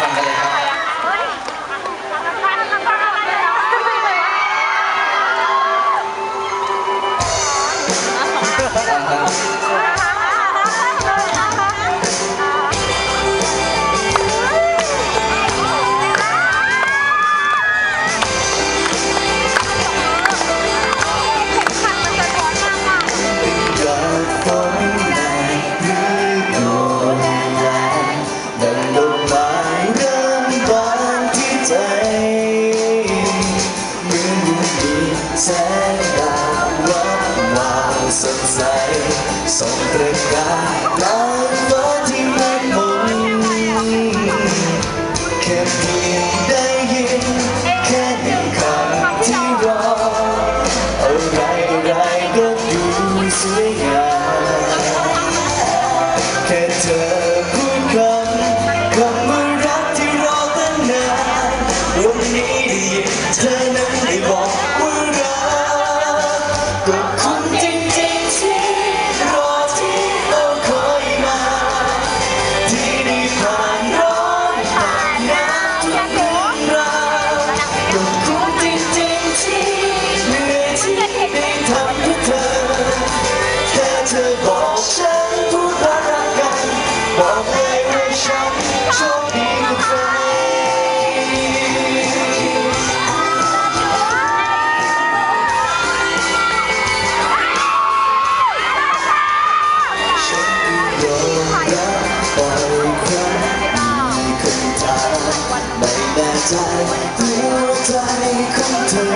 ฟังกันเลยครับเสดใสส่องประกายกลางฟ้าที่มืดมนแค่เพียงได้ยิน แค่หนึ่งคำที่รออะไรอะไรก็ดูสวยงามแค่เธอพูดคำคำว่ารักที่รอตั้งนานวันนี้ได้ยินเธอนั้น เธอบอกฉันพูดว่ารักกันบอกเลยว่าฉันโชคดีกว่าใครฉันยอมรับบ่อยครั้งมีคำถามไม่แน่ใจหัวใจของเธอ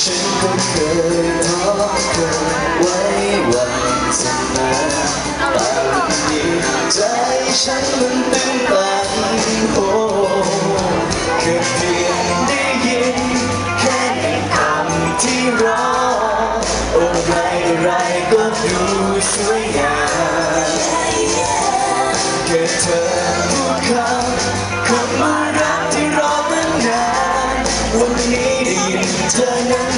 ฉันก็เคย เคยไว้วันเสมอต่วันนี้ใจฉันมันตื่นตันโอ้แค่เพียงได้ยินแค่คำที่รออะไรอะไรก็ดูสวยงามแค่เธอพูดคำคำว่ารักที่รอตั้งนานวันนี้ได้ยินเธอนั้น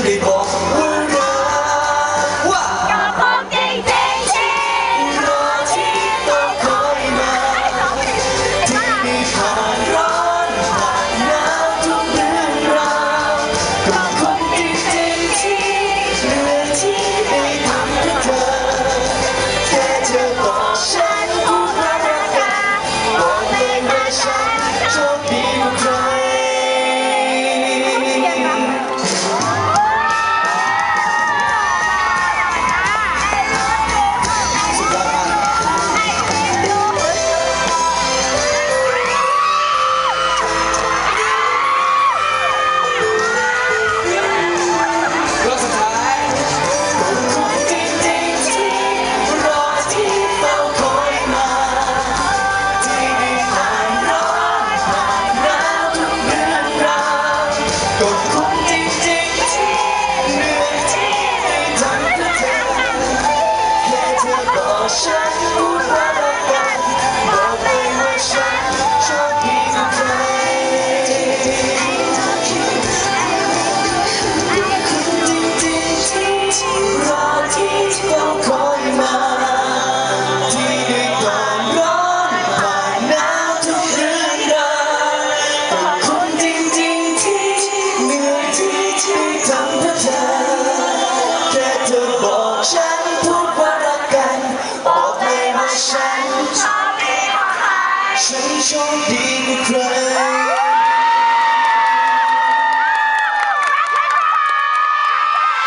ว่าฉันฉันโชคดีกว่าใคร